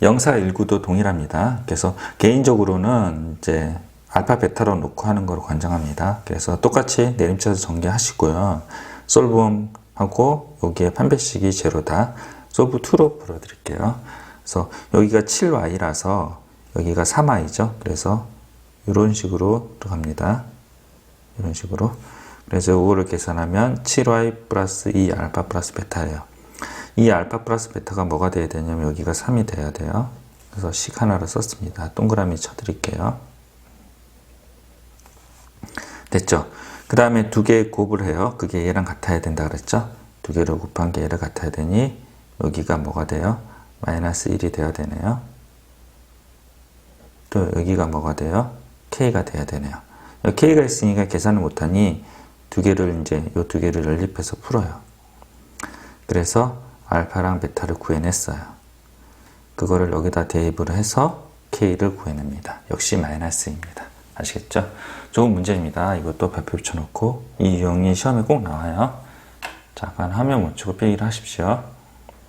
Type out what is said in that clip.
0419도 동일합니다. 그래서 개인적으로는 이제 알파 베타로 놓고 하는 걸 권장합니다. 그래서 똑같이 내림차수 전개하시고요. 솔브하고 여기에 판별식이 제로다. 솔브 2로 풀어 드릴게요. 그래서 여기가 7y라서 여기가 3y죠. 그래서 이런 식으로 들어갑니다. 이런 식으로. 그래서 이거를 계산하면 7y 플러스 2 알파 플러스 베타예요. 이 알파 플러스 베타가 뭐가 돼야 되냐면 여기가 3이 돼야 돼요. 그래서 식 하나로 썼습니다. 동그라미 쳐드릴게요. 됐죠? 그 다음에 두개 곱을 해요. 그게 얘랑 같아야 된다 그랬죠? 두 개를 곱한 게 얘랑 같아야 되니 여기가 뭐가 돼요? 마이너스 1이 돼야 되네요. 또 여기가 뭐가 돼요? k가 돼야 되네요. k가 있으니까 계산을 못하니 두 개를 이제 이두 개를 연립해서 풀어요. 그래서 알파랑 베타를 구해냈어요. 그거를 여기다 대입을 해서 k를 구해냅니다. 역시 마이너스입니다. 아시겠죠? 좋은 문제입니다. 이것도 발표 붙여놓고 이 유형이 시험에 꼭 나와요. 자, 화면 못 치고 빼기를 하십시오.